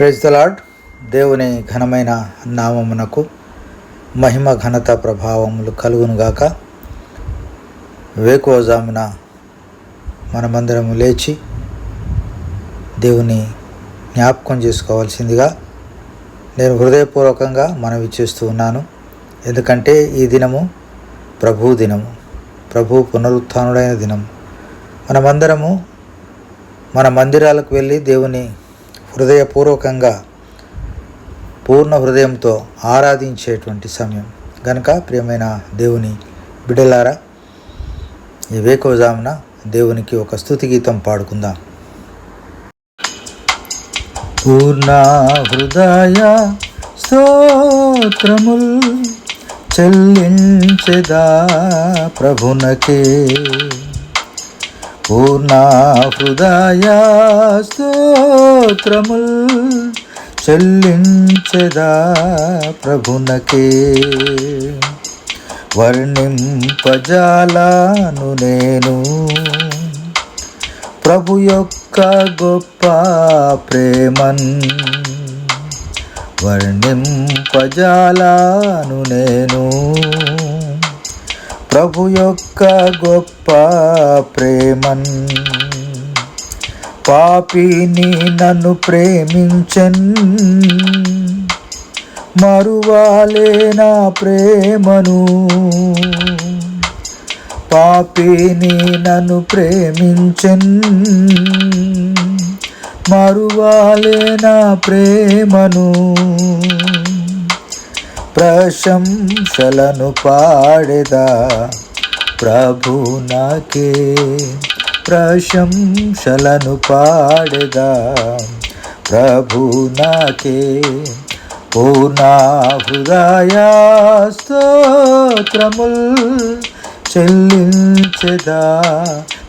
Praise the lord దేవుని ఘనమైన నామమునకు మహిమ ఘనత ప్రభావములు కలుగునుగాక వేకోజామున మనమందరము లేచి దేవుని జ్ఞాపకం చేసుకోవాల్సిందిగా నేను హృదయపూర్వకంగా మనవి చేస్తూ ఉన్నాను. ఎందుకంటే ఈ దినము ప్రభు దినము ప్రభు పునరుత్డైన దినం మనమందరము మన మందిరాలకు వెళ్ళి దేవుని హృదయపూర్వకంగా పూర్ణ హృదయంతో ఆరాధించేటువంటి సమయం. గనక ప్రియమైన దేవుని బిడలారా ఈ వేకోజామున దేవునికి ఒక స్థుతి గీతం పాడుకుందాం. పూర్ణ హృదయ స్తోత్రముల్ చెల్లించెదా ప్రభునకే. పూర్ణ హృదయ స్తోత్రముల్ చెల్లించదా ప్రభునకే. వర్ణింపజాలను నేను ప్రభు యొక్క గొప్ప ప్రేమన్. వర్ణింపజాలను నేను ప్రభు యొక్క గొప్ప ప్రేమన్. పాపిని నన్ను ప్రేమించన్. మరువాలే నా ప్రేమను. పాపిని నన్ను ప్రేమించన్. మరువాలే నా ప్రేమను. ప్రశంసలను పాడేదా. ప్రభు నాకే ప్రశంసలను పాడేదా. ప్రభు నాకే పూర్ణ హృదయ స్తోత్రముల్ చెల్లించెదా.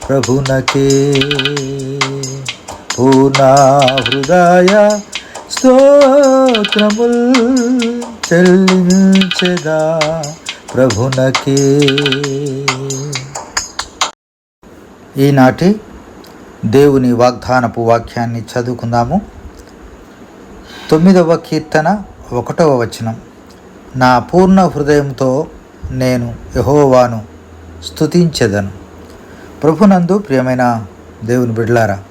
ప్రభునకే పూర్ణ హృదయ స్తోత్రముల్ చెల్లించెదా ప్రభునకే. ఈనాటి దేవుని వాగ్దానపు వాక్యాన్ని చదువుకుందాము. తొమ్మిదవ కీర్తన ఒకటవ వచనం. నా పూర్ణ హృదయంతో నేను యహోవాను స్థుతించెదను ప్రభునందు ప్రియమైన దేవుని బిడ్లారా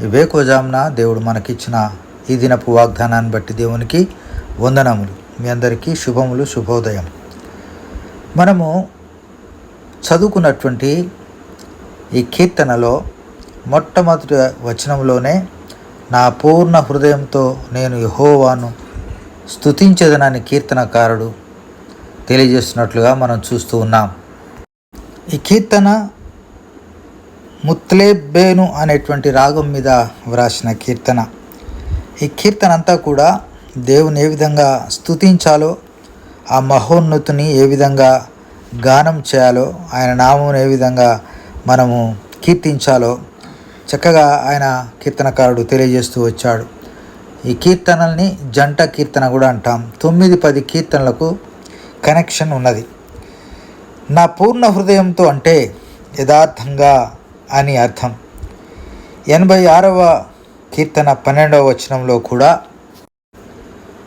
వేకోజామున దేవుడు మనకిచ్చిన ఈ దినపు వాగ్దానాన్ని బట్టి దేవునికి వందనములు. మీ అందరికీ శుభములు శుభోదయం. మనము చదువుకున్నటువంటి ఈ కీర్తనలో మొట్టమొదటి వచనంలోనే నా పూర్ణ హృదయంతో నేను యహోవాను స్థుతించదనని కీర్తనకారుడు తెలియజేస్తున్నట్లుగా మనం చూస్తూ ఉన్నాం. ఈ కీర్తన ముత్లేబేను అనేటువంటి రాగం మీద వ్రాసిన కీర్తన. ఈ కీర్తన అంతా కూడా దేవుని ఏ విధంగా స్తుతించాలో ఆ మహోన్నతుని ఏ విధంగా గానం చేయాలో ఆయన నామం ఏ విధంగా మనము కీర్తించాలో చక్కగా ఆయన కీర్తనకారుడు తెలియజేస్తూ వచ్చాడు. ఈ కీర్తనల్ని జంట కీర్తన కూడా అంటాం. తొమ్మిది పది కీర్తనలకు కనెక్షన్ ఉన్నది. నా పూర్ణ హృదయంతో అంటే యథార్థంగా అని అర్థం. ఎనభై ఆరవ కీర్తన పన్నెండవ వచనంలో కూడా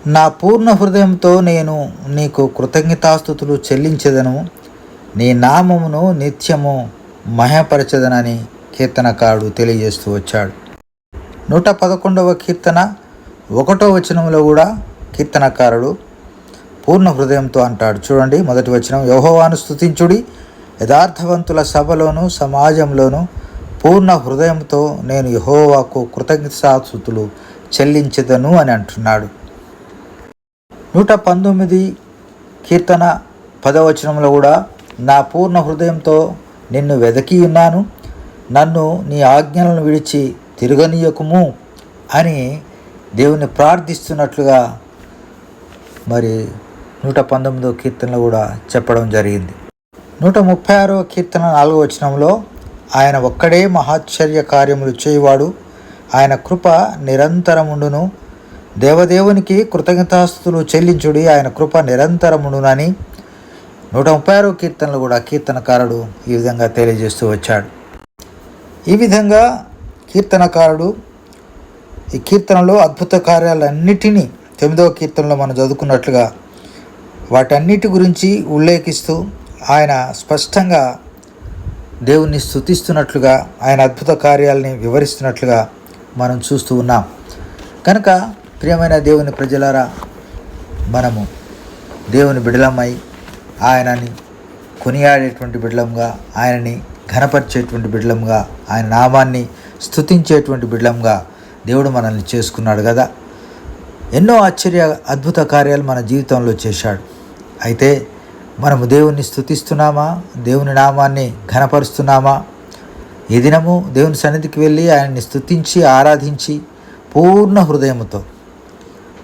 నా పూర్ణ హృదయంతో నేను నీకు కృతజ్ఞతాస్థుతులు చెల్లించదను. నీ నామమును నిత్యము మహపరచదనని కీర్తనకారుడు తెలియజేస్తూ వచ్చాడు. నూట పదకొండవ కీర్తన ఒకటో వచనంలో కూడా కీర్తనకారుడు పూర్ణ హృదయంతో అంటాడు. చూడండి మొదటి వచనం యహోవాను స్తుతించుడి యథార్థవంతుల సభలోను సమాజంలోను పూర్ణ హృదయంతో నేను యహోవాకు కృతజ్ఞతాస్థుతులు చెల్లించదను అని అంటున్నాడు. నూట పంతొమ్మిది కీర్తన పదవచనంలో కూడా నా పూర్ణ హృదయంతో నిన్ను వెదకి ఉన్నాను నన్ను నీ ఆజ్ఞలను విడిచి తిరగనీయకుము అని దేవుని ప్రార్థిస్తున్నట్లుగా మరి నూట పంతొమ్మిదో కీర్తనలో కూడా చెప్పడం జరిగింది. నూట ముప్పై ఆరో కీర్తన నాలుగో వచనంలో ఆయన ఒక్కడే మహాశ్చర్య కార్యములు చేయువాడు ఆయన కృప నిరంతరముండును దేవదేవునికి కృతజ్ఞతాస్తులు చెల్లించుడి ఆయన కృప నిరంతరముడునని నూట ముప్పై ఆరో కీర్తనలు కూడా కీర్తనకారుడు ఈ విధంగా తెలియజేస్తూ వచ్చాడు. ఈ విధంగా కీర్తనకారుడు ఈ కీర్తనలో అద్భుత కార్యాలన్నిటినీ తొమ్మిదవ కీర్తనలో మనం చదువుకున్నట్లుగా వాటన్నిటి గురించి ఉల్లేఖిస్తూ ఆయన స్పష్టంగా దేవుణ్ణి స్తుతిస్తున్నట్లుగా ఆయన అద్భుత కార్యాలని వివరిస్తున్నట్లుగా మనం చూస్తూ ఉన్నాం. కనుక ప్రియమైన దేవుని ప్రజలారా మనము దేవుని బిడలమై ఆయనని కొనియాడేటువంటి బిడ్లంగా ఆయనని ఘనపరిచేటువంటి బిడలంగా ఆయన నామాన్ని స్థుతించేటువంటి బిడలంగా దేవుడు మనల్ని చేసుకున్నాడు కదా. ఎన్నో ఆశ్చర్య అద్భుత కార్యాలు మన జీవితంలో చేశాడు. అయితే మనము దేవుణ్ణి స్తుతిస్తున్నామా? దేవుని నామాన్ని ఘనపరుస్తున్నామా? ఏ దినము దేవుని సన్నిధికి వెళ్ళి ఆయన్ని స్థుతించి ఆరాధించి పూర్ణ హృదయంతో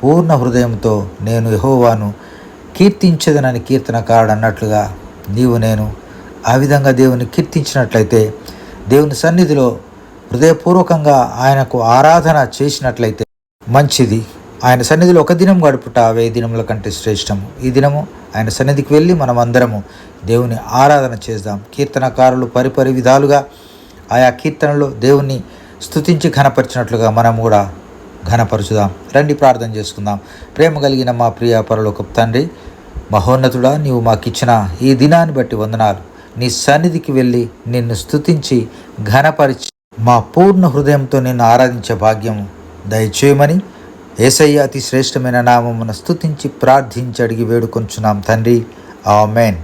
పూర్ణ హృదయంతో నేను యహోవాను కీర్తించదనని కీర్తనకారుడు అన్నట్లుగా నీవు నేను ఆ విధంగా దేవుని కీర్తించినట్లయితే దేవుని సన్నిధిలో హృదయపూర్వకంగా ఆయనకు ఆరాధన చేసినట్లయితే మంచిది. ఆయన సన్నిధిలో ఒక దినం గడుపుట వెయ్యి దినముల కంటే శ్రేష్టము. ఈ దినము ఆయన సన్నిధికి వెళ్ళి మనం అందరము దేవుని ఆరాధన చేద్దాం. కీర్తనకారులు పరిపరి విధాలుగా ఆయా కీర్తనలో దేవుణ్ణి స్తుతించి ఘనపరిచినట్లుగా మనం కూడా ఘనపరచుదాం. రండి ప్రార్థన చేసుకుందాం. ప్రేమ కలిగిన మా ప్రియ పరలోక తండ్రి మహోన్నతుడా నీవు మాకిచ్చిన ఈ దినాన్ని బట్టి వందనాలు. నీ సన్నిధికి వెళ్ళి నిన్ను స్తుతించి ఘనపరిచి మా పూర్ణ హృదయంతో నిన్ను ఆరాధించే భాగ్యం దయచేయమని ఏసయ్య అతి శ్రేష్టమైన నామమున స్తుతించి ప్రార్థించి అడిగి వేడుకొంచున్నాం తండ్రి. ఆమెన్.